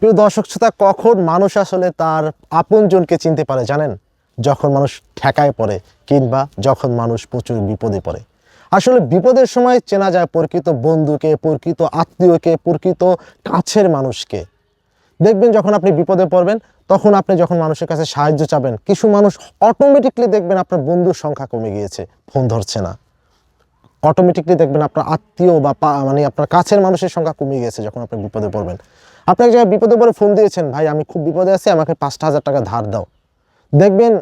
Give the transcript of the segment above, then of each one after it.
প্রিয় দর্শক শ্রোতা, কখন মানুষ আসলে তার আপনজনকে চিনতে পারে জানেন? যখন মানুষ ঠেকায় পড়ে কিংবা যখন মানুষ প্রচুর বিপদে পড়ে। আসলে বিপদের সময় চেনা যায় প্রকৃত বন্ধুকে, প্রকৃত আত্মীয়কে, প্রকৃত কাছের মানুষকে। দেখবেন যখন আপনি বিপদে পড়বেন, তখন আপনি যখন মানুষের কাছে সাহায্য চাবেন, কিছু মানুষ অটোমেটিকলি দেখবেন আপনার বন্ধুর সংখ্যা কমে গিয়েছে, ফোন ধরছে না। অটোমেটিকলি দেখবেন আপনার আত্মীয় বা মানে আপনার কাছের মানুষের সংখ্যা কমে গেছে যখন আপনি বিপদে পড়বেন। আপনি এক জায়গায় বিপদে পড়ে ফোন দিয়েছেন, ভাই, আমি খুব বিপদে আছি, আমাকে পাঁচটা হাজার টাকা ধার দাও। দেখবেন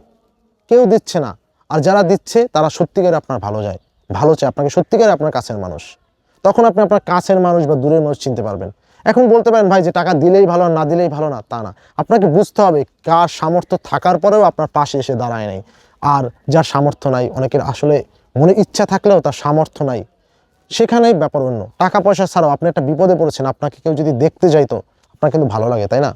কেউ দিচ্ছে না, আর যারা দিচ্ছে, তারা সত্যিকারে আপনার ভালো যায়, ভালো চায়, আপনাকে সত্যিকারে আপনার কাছের মানুষ। তখন আপনি আপনার কাছের মানুষ বা দূরের মানুষ চিনতে পারবেন। এখন বলতে পারেন, ভাই, যে টাকা দিলেই ভালো না দিলেই ভালো না, তা না। আপনাকে বুঝতে হবে, কার সামর্থ্য থাকার পরেও আপনার পাশে এসে দাঁড়ায় নাই, আর যার সামর্থ্য নাই, অনেকের আসলে মনে ইচ্ছা থাকলেও তার সামর্থ্য নাই। সেখানেই ব্যাপার অন্য। টাকা পয়সা ছাড়াও আপনি একটা বিপদে পড়েছেন, আপনাকে কেউ যদি দেখতে যাইতো, আপনার কিন্তু ভালো লাগে, তাই না?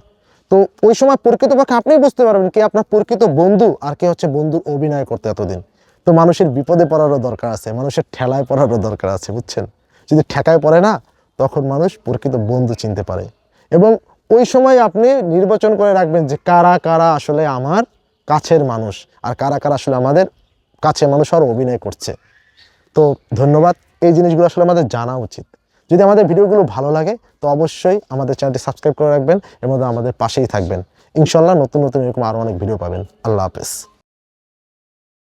তো ওই সময় প্রকৃতপক্ষে আপনিই বুঝতে পারবেন কে আপনার প্রকৃত বন্ধু আর কে হচ্ছে বন্ধুর অভিনয় করতে এতদিন। তো মানুষের বিপদে পড়ারও দরকার আছে, মানুষের ঠেলায় পড়ারও দরকার আছে, বুঝছেন? যদি ঠেকায় পড়ে না, তখন মানুষ প্রকৃত বন্ধু চিনতে পারে। এবং ওই সময় আপনি নির্বাচন করে রাখবেন যে কারা কারা আসলে আমার কাছের মানুষ, আর কারা কারা আসলে আমাদের কাছে মানুষ আর অভিনয় করছে। তো ধন্যবাদ। এই জিনিসগুলো আসলে আমাদের জানা উচিত। যদি আমাদের ভিডিওগুলো ভালো লাগে, তো অবশ্যই আমাদের চ্যানেলটি সাবস্ক্রাইব করে রাখবেন, এর মধ্যে আমাদের পাশেই থাকবেন। ইনশাল্লাহ নতুন নতুন এরকম আরও অনেক ভিডিও পাবেন। আল্লাহ হাফেজ।